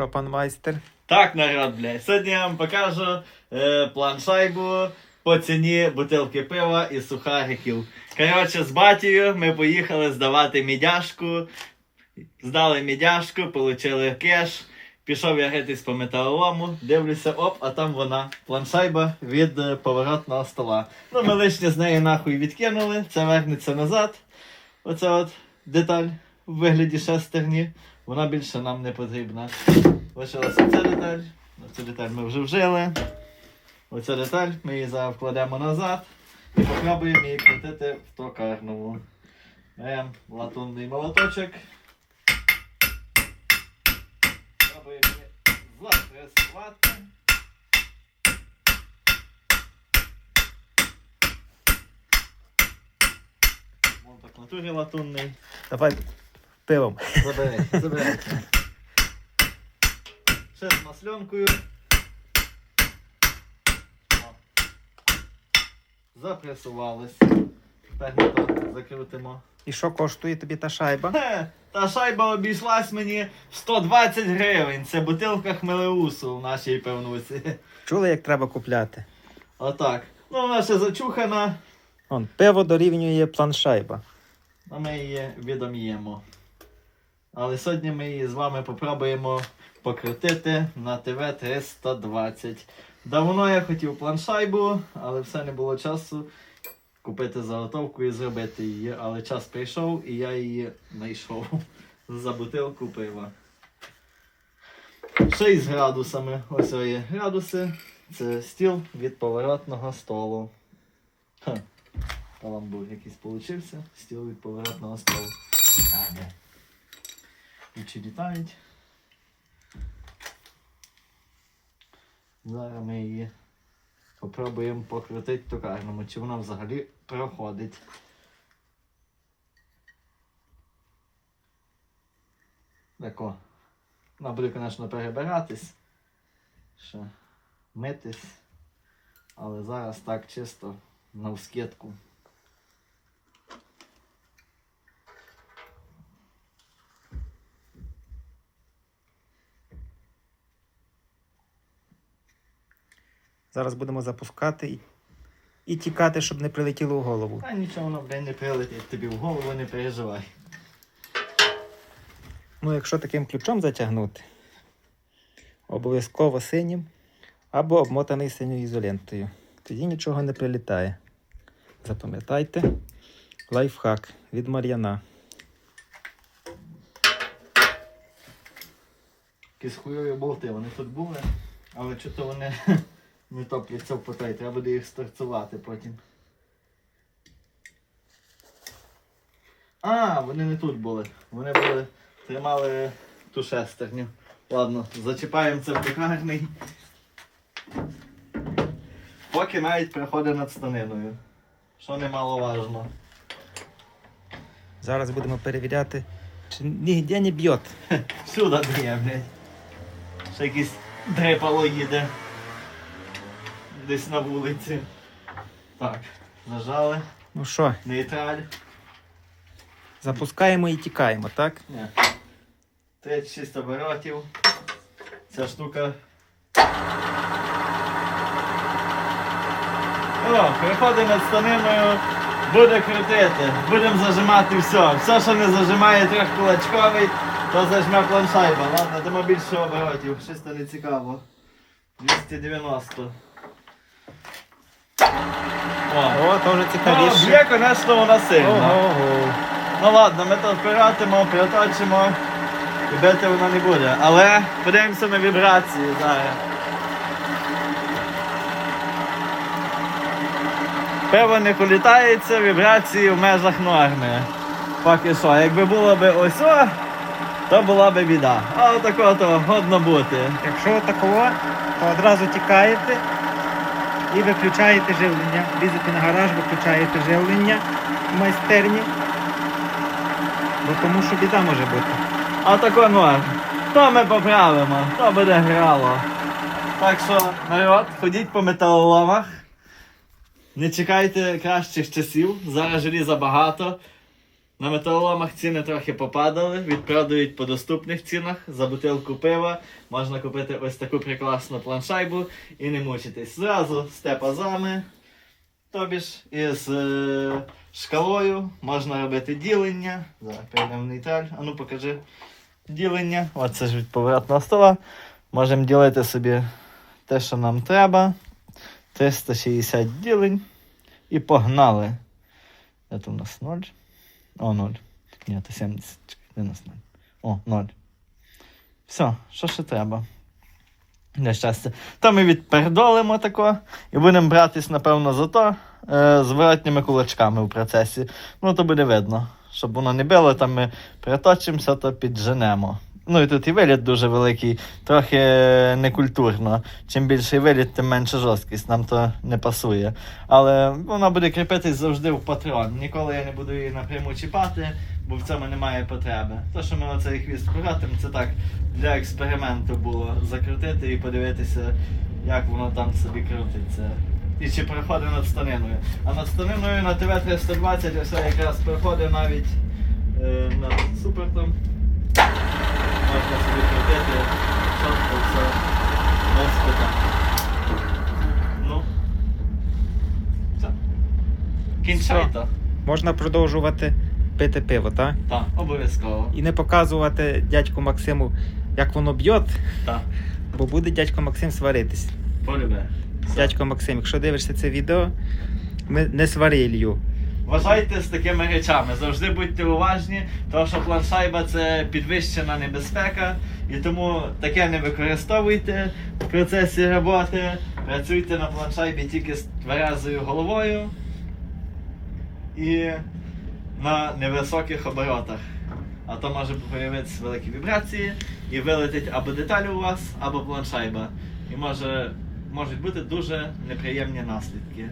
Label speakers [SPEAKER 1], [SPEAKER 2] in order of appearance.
[SPEAKER 1] Що, пан майстер?
[SPEAKER 2] Так, народ, блядь. Сьогодні я вам покажу е, план шайбу по ціні бутилки пива і сухариків. Коротше, з батію ми поїхали здавати мідяшку. Здали мідяшку, отримали кеш. Пішов я гритись по металолому, дивлюся, оп, а там вона. Планшайба від е, поворотного стола. Ну, ми лишнє з неї нахуй відкинули, це вернеться назад. Оця от деталь в вигляді шестерні. Вона більше нам не потрібна. Лишилася ця деталь. Цю деталь ми вже вжили. Оця деталь ми її вкладемо назад і попробуємо її крутити в токарному. Беремо латунний молоточок. Пробуємо її запресувати. Вон так натурі латунний.
[SPEAKER 1] Давай пивом.
[SPEAKER 2] Забирай, забирайте. Ще з масленкою. Запресувались. Тепер ми то закрутимо.
[SPEAKER 1] І що коштує тобі та шайба?
[SPEAKER 2] Хе, Та шайба обійшлась мені 120 гривень. Це бутилка хмелеусу в нашій пивнуці.
[SPEAKER 1] Чули, як треба купляти?
[SPEAKER 2] Отак. Ну, вона ще зачухана,
[SPEAKER 1] Он, пиво дорівнює планшайба.
[SPEAKER 2] а ми її відом'ємо. Але сьогодні ми її з вами попробуємо покрутити на ТВ 320. Давно я хотів планшайбу, але все не було часу купити заготовку і зробити її. Але час прийшов і я її знайшов за бутилку пива. 6 градусами. Ось є градуси. Це стіл від поворотного столу. Ха. Каламбур якийсь получився. Стіл від поворотного столу. А, де? Ключі літають. Зараз ми її попробуємо покрутити в токарному, чи вона взагалі проходить. Тако. Вона буде, звісно, перебиратись. Ще митись. Але зараз так чисто навскидку.
[SPEAKER 1] Зараз будемо запускати і, і тікати, щоб не прилетіло в голову.
[SPEAKER 2] А нічого воно, блядь, не прилетить тобі в голову, не переживай.
[SPEAKER 1] Ну, якщо таким ключом затягнути, обов'язково синім або обмотаний синьою ізолентою. Тоді нічого не прилітає. Запам'ятайте, лайфхак від Мар'яна.
[SPEAKER 2] Якісь хуйові болти, вони тут були, але чого вони не топляться в потай, треба буде їх сторцувати потім. А, вони не тут були. Вони були, тримали ту шестерню. Ладно, зачіпаємо це в пекарний. Поки навіть приходить над станиною. Що немаловажно.
[SPEAKER 1] Зараз будемо перевіряти, чи нігде не б'є.
[SPEAKER 2] Всюди дає, блядь. Ще якийсь дрепало їде. Десь на вулиці. Так, нажали.
[SPEAKER 1] Ну що,
[SPEAKER 2] Нейтраль.
[SPEAKER 1] запускаємо і тікаємо, так?
[SPEAKER 2] Ні. 36 оборотів. Ця штука. О, приходить над станиною, буде крутити. Будемо зажимати все. Все, що не зажимає трьохкулачковий, то зажме планшайба. Ладно, дамо більше оборотів. Щось то не цікаво. 290. О,
[SPEAKER 1] О, то вже
[SPEAKER 2] ну,
[SPEAKER 1] цікавіше.
[SPEAKER 2] б'є, звісно, вона сильна.
[SPEAKER 1] Ого-го.
[SPEAKER 2] Ну ладно, ми то впиратимо, приточимо і бити воно не буде. Але подивимося на вібрації зараз. Пиво не колітається, вібрації в межах норми. Поки що, якби було б ось о, то була б біда. А отако то годно бути.
[SPEAKER 1] Якщо такого, то одразу тікаєте і виключаєте живлення. Лізете на гараж, виключаєте живлення в майстерні. Бо тому що біда може бути.
[SPEAKER 2] А тако норм. То ми поправимо, то буде грало. Так що, народ, ходіть по металоломах. Не чекайте кращих часів. Зараз желіза багато. На металоломах ціни трохи попадали, відпродають по доступних цінах за бутилку пива. Можна купити ось таку прекрасну планшайбу і не мучитись. Зразу з тепазами, тобі ж із е, шкалою можна робити ділення. Зараз в нейтраль. А ну покажи ділення. От це ж від поворотного стола. Можемо ділити собі те, що нам треба. 360 ділень. І погнали. Тут у нас 0? О, 0. Ні, то 70. Чекай, Де у нас 0? О, 0. Все, що ще треба? Для щастя. То ми відпердолимо тако і будемо братись, напевно, за то е, з воротніми кулачками в процесі. Ну, то буде видно. Щоб воно не било, там ми приточимося, то підженемо. Ну і тут і виліт дуже великий, трохи некультурно. Чим більший виліт, тим менша жорсткість. Нам то не пасує. Але вона буде кріпитись завжди в патрон. Ніколи я не буду її напряму чіпати, бо в цьому немає потреби. То, що ми оцей хвіст крутимо, це так для експерименту було закрутити і подивитися, як воно там собі крутиться. І чи проходить над станиною. А над станиною на ТВ-320 ось якраз проходить навіть е, над супертом. Можна собі крутити, чітко все без питань. Ну. Все. Кінчайте.
[SPEAKER 1] Можна продовжувати пити пиво, так?
[SPEAKER 2] Так, обов'язково.
[SPEAKER 1] І не показувати дядьку Максиму, як воно б'є,
[SPEAKER 2] Так,
[SPEAKER 1] бо буде дядько Максим сваритись.
[SPEAKER 2] полюбе.
[SPEAKER 1] Дядько Максим, якщо дивишся це відео, ми не свари Ілью.
[SPEAKER 2] Вважайте з такими речами. Завжди будьте уважні, тому що планшайба це підвищена небезпека, і тому таке не використовуйте в процесі роботи. Працюйте на планшайбі тільки з тверезою головою і на невисоких оборотах. А то може появитися великі вібрації і вилетить або деталь у вас, або планшайба. І може, можуть бути дуже неприємні наслідки.